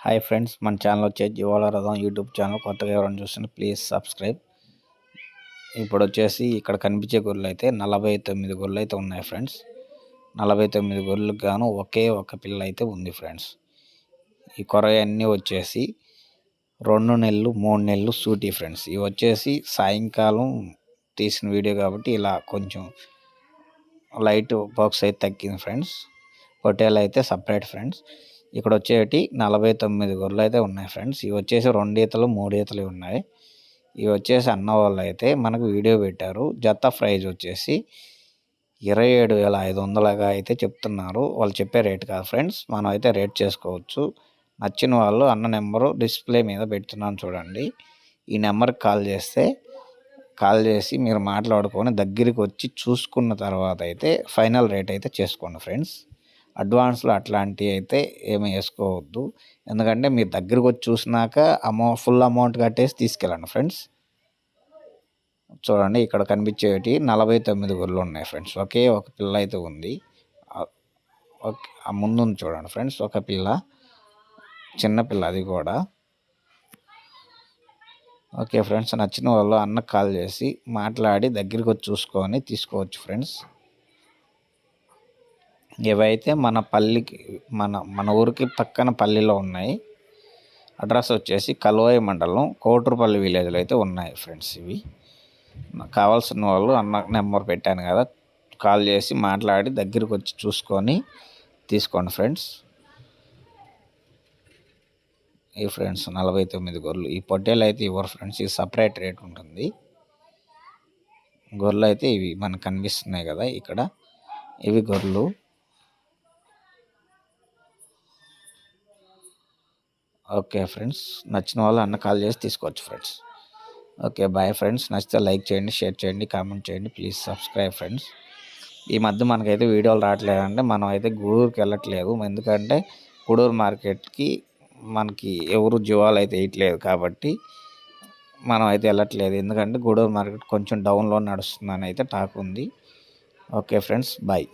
Hi friends మన channel వచ్చేసి జీవాల రథం యూట్యూబ్ ఛానల్ కొత్తగా ఎవరైనా చూస్తున్నా ప్లీజ్ సబ్స్క్రైబ్ ఇప్పుడు వచ్చేసి ఇక్కడ కనిపించే గొర్రెలు అయితే నలభై తొమ్మిది గొర్రెలు అయితే ఉన్నాయి ఫ్రెండ్స్ నలభై తొమ్మిది గొర్రెలకు గాను ఒకే ఒక పిల్ల అయితే ఉంది ఫ్రెండ్స్ ఈ కొరవ అన్నీ వచ్చేసి రెండు నెలలు మూడు నెలలు సూటీ ఫ్రెండ్స్ ఇవి వచ్చేసి సాయంకాలం తీసిన వీడియో కాబట్టి ఇలా కొంచెం లైట్ బాక్స్ అయితే తగ్గింది ఫ్రెండ్స్ పొటేలు అయితే సపరేట్ ఫ్రెండ్స్ ఇక్కడ వచ్చేటి నలభై తొమ్మిది గొర్రెలు అయితే ఉన్నాయి ఫ్రెండ్స్. ఇవి వచ్చేసి రెండు ఈతలు మూడు ఈతలు ఉన్నాయి. ఇవి వచ్చేసి అన్న వాళ్ళు అయితే మనకు వీడియో పెట్టారు. జత ప్రైజ్ వచ్చేసి ఇరవై ఏడు వేల ఐదు వందలుగా అయితే చెప్తున్నారు. వాళ్ళు చెప్పే రేట్ కాదు ఫ్రెండ్స్. మనం అయితే రేట్ చేసుకోవచ్చు. నచ్చిన వాళ్ళు అన్న నెంబరు డిస్ప్లే మీద పెడుతున్నాను చూడండి. ఈ నెంబర్కి కాల్ చేస్తే కాల్ చేసి మీరు మాట్లాడుకొని దగ్గరికి వచ్చి చూసుకున్న తర్వాత అయితే ఫైనల్ రేట్ అయితే చేసుకోండి ఫ్రెండ్స్. అడ్వాన్స్లో అట్లాంటివి అయితే ఏమి వేసుకోవద్దు. ఎందుకంటే మీరు దగ్గరకు వచ్చి చూసినాక అమౌ ఫుల్ అమౌంట్ కట్టేసి తీసుకెళ్ళండి ఫ్రెండ్స్. చూడండి ఇక్కడ కనిపించేటి నలభై తొమ్మిది గొర్రెలు ఉన్నాయి ఫ్రెండ్స్. ఒకే ఒక పిల్ల అయితే ఉంది. ఓకే ముందు చూడండి ఫ్రెండ్స్. ఒక పిల్ల చిన్న పిల్ల అది కూడా. ఓకే ఫ్రెండ్స్ నచ్చిన వాళ్ళు అన్నకు కాల్ చేసి మాట్లాడి దగ్గరికి వచ్చి చూసుకొని తీసుకోవచ్చు ఫ్రెండ్స్. ఇవైతే మన పల్లికి మన మన ఊరికి పక్కన పల్లిలో ఉన్నాయి అడ్రస్ వచ్చేసి కల్వాయి మండలం కోటూరుపల్లి విలేజ్లో అయితే ఉన్నాయి ఫ్రెండ్స్ ఇవి. కావాల్సిన వాళ్ళు అన్న నెంబర్ పెట్టాను కదా కాల్ చేసి మాట్లాడి దగ్గరికి వచ్చి చూసుకొని తీసుకోండి ఫ్రెండ్స్. ఈ ఫ్రెండ్స్ నలభై తొమ్మిది గొర్రెలు. ఈ పొట్టేలు అయితే ఇవ్వరు ఫ్రెండ్స్ ఇది సపరేట్ రేట్ ఉంటుంది. గొర్రెలు అయితే ఇవి మనకు కనిపిస్తున్నాయి కదా ఇక్కడ. ఇవి గొర్రెలు. ఓకే ఫ్రెండ్స్ నచ్చిన వాళ్ళు అన్న కాల్ చేసి తీసుకోవచ్చు ఫ్రెండ్స్. Okay bye friends. నచ్చితే లైక్ చేయండి షేర్ చేయండి కామెంట్ చేయండి ప్లీజ్ సబ్స్క్రైబ్ ఫ్రెండ్స్. ఈ మధ్య మనకైతే వీడియోలు రావట్లేదంటే మనం అయితే గూడూరుకి వెళ్ళట్లేదు. ఎందుకంటే గూడూరు మార్కెట్కి మనకి ఎవరు జీవాలు అయితే వేయట్లేదు కాబట్టి మనం అయితే వెళ్ళట్లేదు. ఎందుకంటే గూడూరు మార్కెట్ కొంచెం డౌన్లో నడుస్తుందని అయితే టాక్ ఉంది. Okay friends bye.